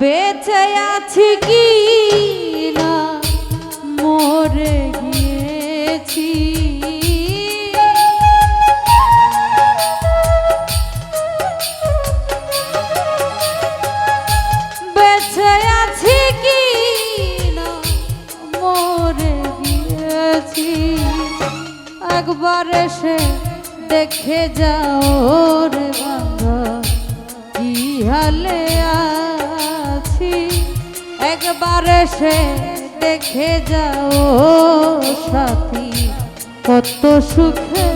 বেঁচে আছি কি না? মরে গিয়েছি। বেঁচে আছি কি না? মরে গিয়েছি। একবার এসে দেখে যাও রে বাংলা কি হালে আছি একবার এসে দেখে যাও সাথী কত সুখে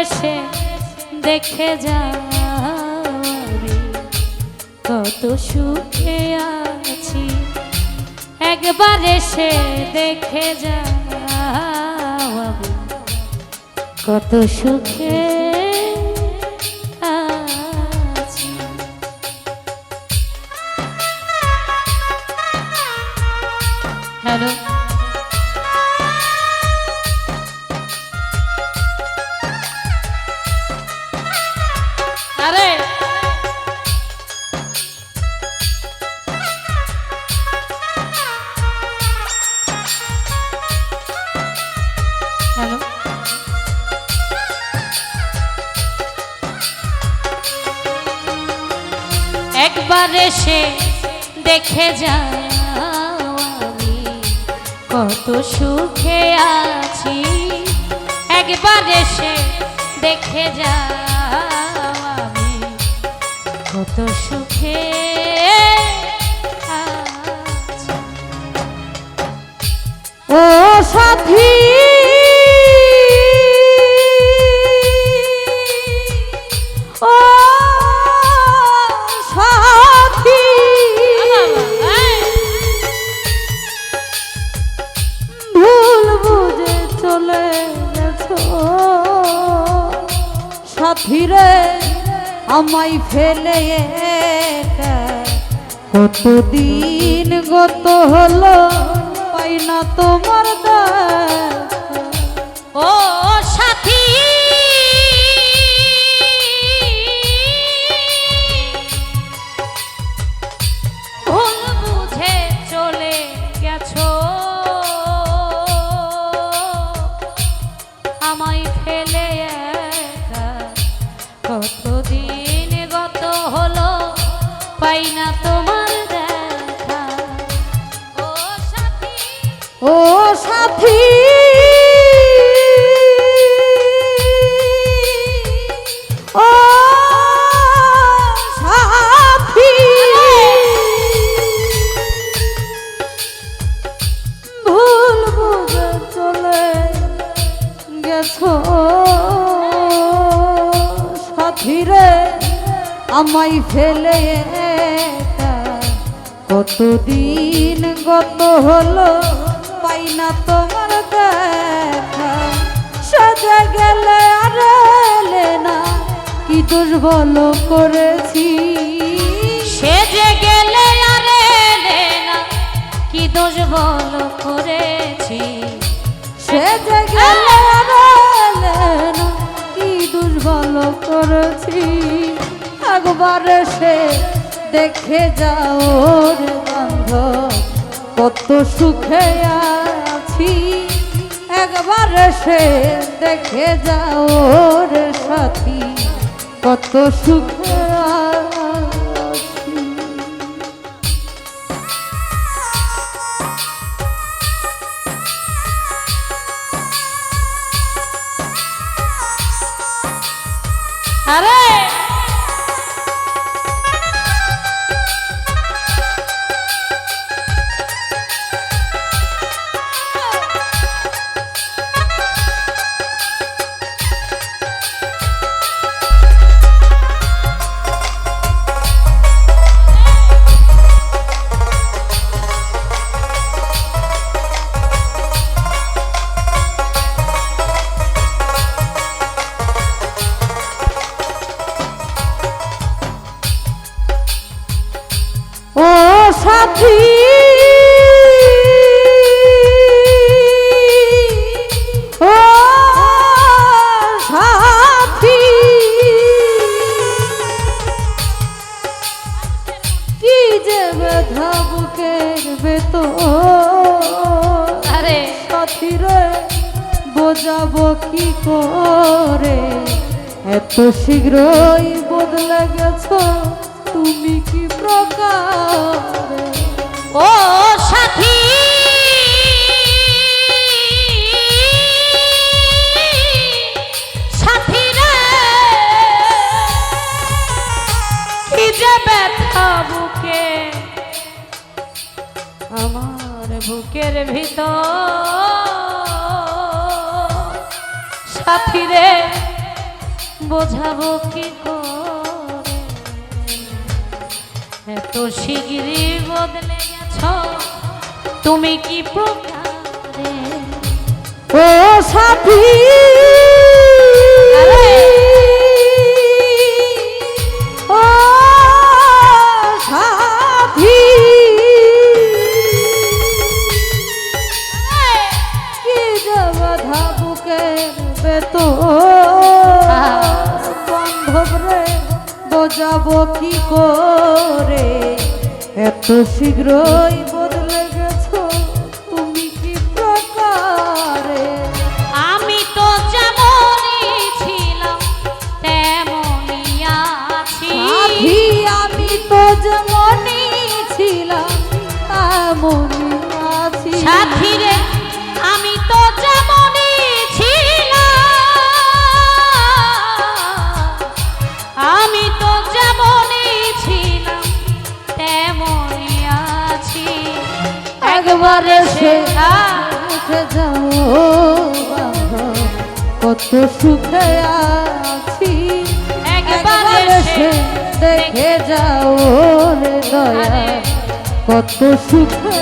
এসে দেখে যা কত সুখে আছি। একবার এসে দেখে যা কত সুখে হ্যালো। একবার এসে দেখে যাও আমি কত সুখে আছি। একবার এসে দেখে যাও আমি কত সুখে ও সাথী! আমায় ফেলে কতদিন গত হলো পাই না তোমার দেখা। ও সাথী! আমায় ফেলে কতদিন পাই না তোমার দেখা। ও সাথী। ও আমায় ফেলে কতদিন গত হলো পাই না তোমার দেখা। সাজা গেলে আর না কি দুর্বল করেছি। সেজে গেলে আর না কি দোষ বল করেছি। সে যে গেলে আর না করেছি। একবার সে দেখে যাও রে বান্ধব কত সুখে আছি। একবার সে দেখে যাও সাথী কত সুখে ও সাথী। কি যে ব্যথা বুকের বেতো আরে। সাথী রে বোঝাবো কি করে? এত শীঘ্রই বদলে গেছো তুমি কি প্রকার? ও সাথী। সাথী রে কি যে ব্যথা বুকে, আমার বুকের ভিতর। সাথী রে বোঝাবো কি করে? এত শিগগিরই বদলে তুমি কি প্রকারে ও সাথী শীঘ্রই একবারে সে উঠে যাও কত সুখে আছি। একবারে সে দেখে যাও রে দয়া। কত সুখে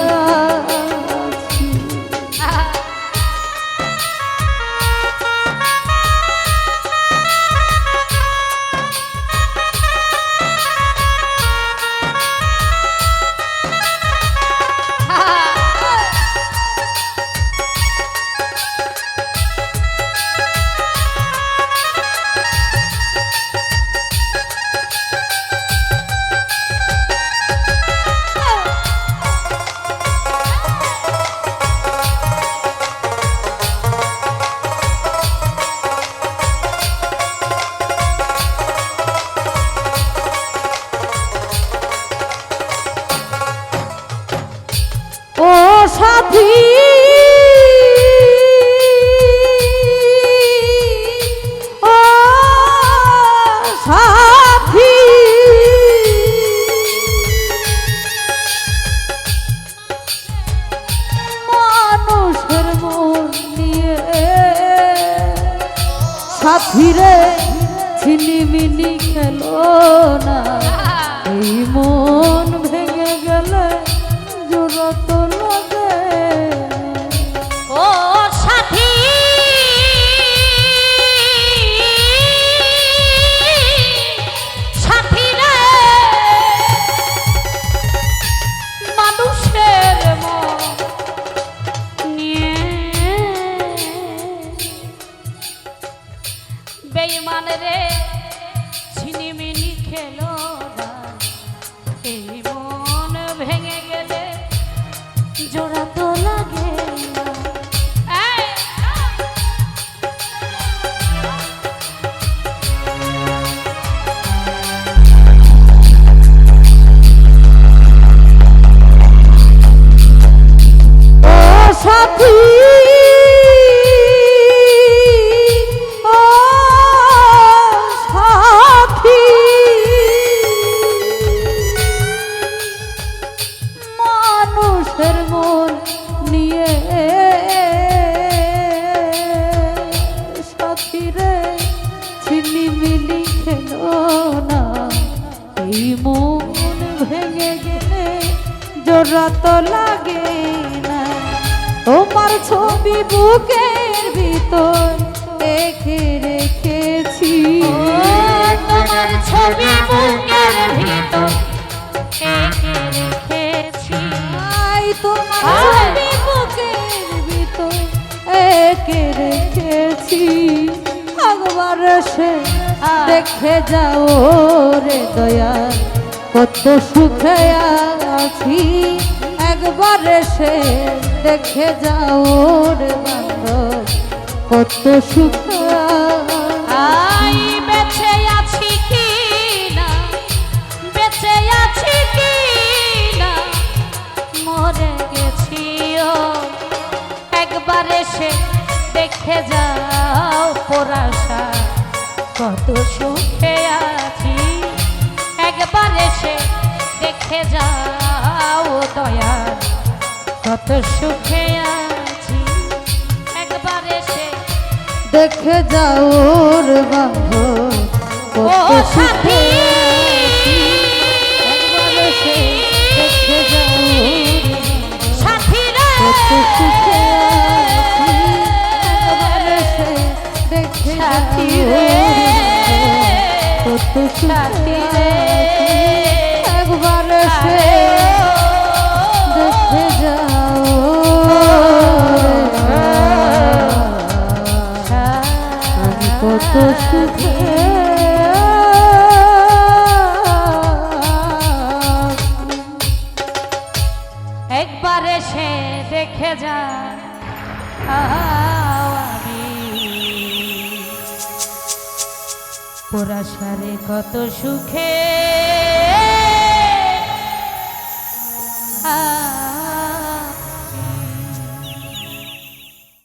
ছবি বুকের ভিতর এঁকে রেখেছি। তোমার ছবি বুকের ভিতর এঁকে রেখেছি। তোমার। ছবি বুকের ভিতর এঁকে রেখেছি। একবার সে দেখে যাও রে দয়া কত সুখে আছি। একবার সে দেখে যাও রে বান্ধব কত সুখে আই বেঁচে আছি কি না? বেঁচে আছি কি না? মরে গেছি একবার এসে দেখে যাও পরাশা কত সুখে আছি। একবার এসে দেখে যাও। কত সুখে আছি। একবার এসে দেখে যাও রে বান্ধব কত সুখে একবার সে দেখে যাও সাথী কত সুখে আছি। একবার সে দেখে যাও কত সুখে সুখে একবার এসে দেখে যা। আমি। পরাশারে কত সুখে।